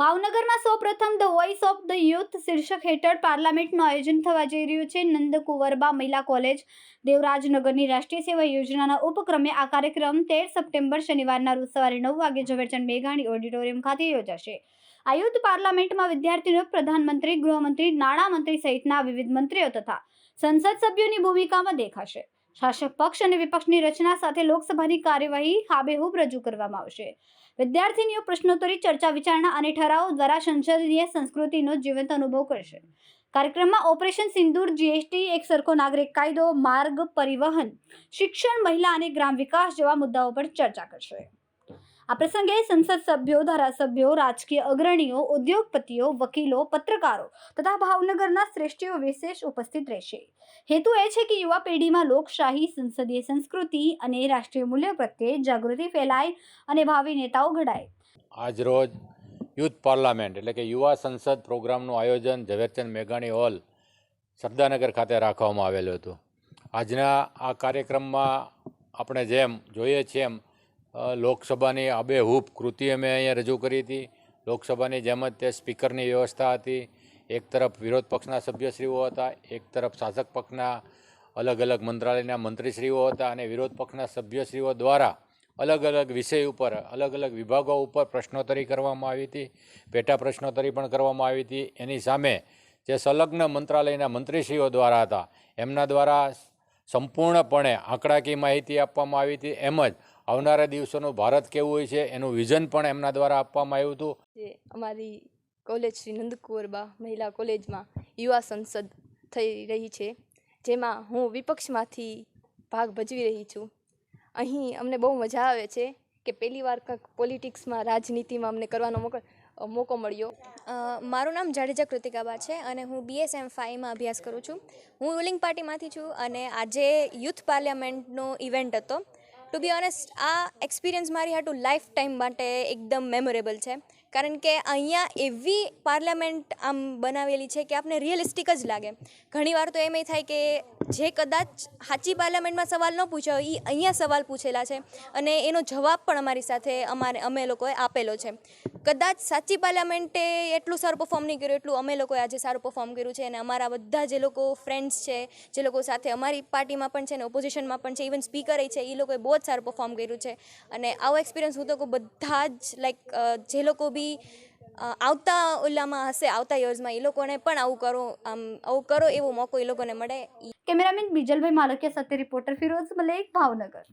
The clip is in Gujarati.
ભાવનગરમાં સૌપ્રથમ the voice of the youth શીર્ષક હેઠળ પાર્લામેન્ટનું આયોજન થવા જઈ રહ્યું છે. નંદકુંવરબા મહિલા કોલેજ, દેવરાજનગરની રાષ્ટ્રીય સેવા યોજનાના ઉપક્રમે આ કાર્યક્રમ તેર સપ્ટેમ્બર શનિવારના રોજ સવારે નવ વાગે ઝવેરચંદ મેઘાણી ઓડિટોરિયમ ખાતે યોજાશે. આ યુથ પાર્લામેન્ટમાં વિદ્યાર્થીઓ, પ્રધાનમંત્રી, ગૃહમંત્રી, નાણામંત્રી સહિતના વિવિધ મંત્રીઓ તથા સંસદ સભ્યોની ભૂમિકામાં દેખાશે. શાસક પક્ષ અને વિપક્ષની રચના સાથે લોકસભાની કાર્યવાહી હાબેહૂબ રજૂ કરવામાં આવશે. વિદ્યાર્થીનીઓ પ્રશ્નોત્તરી, ચર્ચા વિચારણા અને ઠરાવો દ્વારા સંસદીય સંસ્કૃતિનો જીવંત અનુભવ કરશે. કાર્યક્રમમાં ઓપરેશન સિંદૂર જીએસટી એક સરખો નાગરિક કાયદો, માર્ગ પરિવહન, શિક્ષણ, મહિલા અને ગ્રામ વિકાસ જેવા મુદ્દાઓ પર ચર્ચા કરશે. આ પ્રસંગે સંસદ સભ્યો, ધારાસભ્યો, રાજકીય અગ્રણીઓ, ઉદ્યોગપતિઓ, વકીલો, પત્રકારો તથા ભાવનગરના શ્રેષ્ઠીઓ વિશેષ ઉપસ્થિત રહેશે. હેતુ એ છે કે યુવા પેઢીમાં લોકશાહી, સંસદીય સંસ્કૃતિ અને રાષ્ટ્રીય મૂલ્યો પ્રત્યે જાગૃતિ ફેલાય અને ભાવિ નેતાઓ ઘડાય. આજરોજ યુથ પાર્લામેન્ટ એટલે કે યુવા સંસદ પ્રોગ્રામનું આયોજન ઝવેરચંદ મેઘાણી હોલ સરદારનગર ખાતે રાખવામાં આવેલું હતું. આજના આ કાર્યક્રમમાં આપણે જેમ જોઈએ છીએ એમ લોકસભાની આબેહૂબ કૃતિ અમે અહીંયા રજૂ કરી હતી. લોકસભાની જેમ જ તે સ્પીકરની વ્યવસ્થા હતી. એક તરફ વિરોધ પક્ષના સભ્યશ્રીઓ હતા, એક તરફ શાસક પક્ષના અલગ અલગ મંત્રાલયના મંત્રીશ્રીઓ હતા અને વિરોધ પક્ષના સભ્યશ્રીઓ દ્વારા અલગ અલગ વિષય ઉપર, અલગ અલગ વિભાગો ઉપર પ્રશ્નોત્તરી કરવામાં આવી હતી, પેટા પ્રશ્નોત્તરી પણ કરવામાં આવી હતી. એની સામે જે સંલગ્ન મંત્રાલયના મંત્રીશ્રીઓ દ્વારા હતા, એમના દ્વારા સંપૂર્ણપણે આંકડાકીય માહિતી આપવામાં આવી હતી. એમ જ આવનારા દિવસોનું ભારત કેવું હોય છે એનું વિઝન પણ એમના દ્વારા આપવામાં આવ્યું હતું. જે અમારી કોલેજ શ્રી નંદકુંવરબા મહિલા કોલેજમાં યુવા સંસદ થઈ રહી છે જેમાં હું વિપક્ષમાંથી ભાગ ભજવી રહી છું. અહીં અમને બહુ મજા આવે છે કે પહેલી વાર કંઈક પોલિટિક્સમાં રાજનીતિમાં અમને કરવાનો મોકો મોકો મળ્યો. મારું નામ જાડેજા કૃતિકાબા છે અને હું બીએસએમ ફાઈમાં અભ્યાસ કરું છું. હું રૂલિંગ પાર્ટીમાંથી છું અને આજે યુથ પાર્લામેન્ટનો ઇવેન્ટ હતો. ટુ બી ઓનેસ્ટ આ એક્સપિરિયન્સ મારી હાટુ લાઈફ ટાઈમ માટે એકદમ મેમોરેબલ છે. કારણ કે અહીંયા એવી પાર્લામેન્ટ આમ બનાવેલી છે કે આપને રિયલિસ્ટિક જ લાગે. ઘણીવાર તો એમ થાય કે જે કદાચ સાચી પાર્લામેન્ટમાં સવાલ ન પૂછ્યો એ અહીંયા સવાલ પૂછેલા છે. અને એનો જવાબ પણ અમારી સાથે અમારે, અમે લોકોએ આપેલો છે. કદાચ સાચી પાર્લામેન્ટે એટલું સારું પરફોર્મ નહીં કર્યું, એટલું અમે લોકોએ આજે સારું પરફોર્મ કર્યું છે. અને અમારા બધા જે લોકો ફ્રેન્ડ્સ છે, જે લોકો સાથે અમારી પાર્ટીમાં પણ છે ને ઓપોઝિશનમાં પણ છે ઇવન સ્પીકરે છે એ લોકોએ બહુ જ સારું પરફોર્મ કર્યું છે. અને આવો એક્સપિરિયન્સ હું તો બધા જ લાઈક જે લોકો બી આવતા ઓલામાં હશે, આવતા યર્સમાં એ લોકોને પણ આવું કરો, આમ આવું કરો, એવો મોકો એ લોકોને મળે. કેમેરામેન બીજલભાઈ માલકિયા સાથે રિપોર્ટર ફિરોઝ મલેક, ભાવનગર.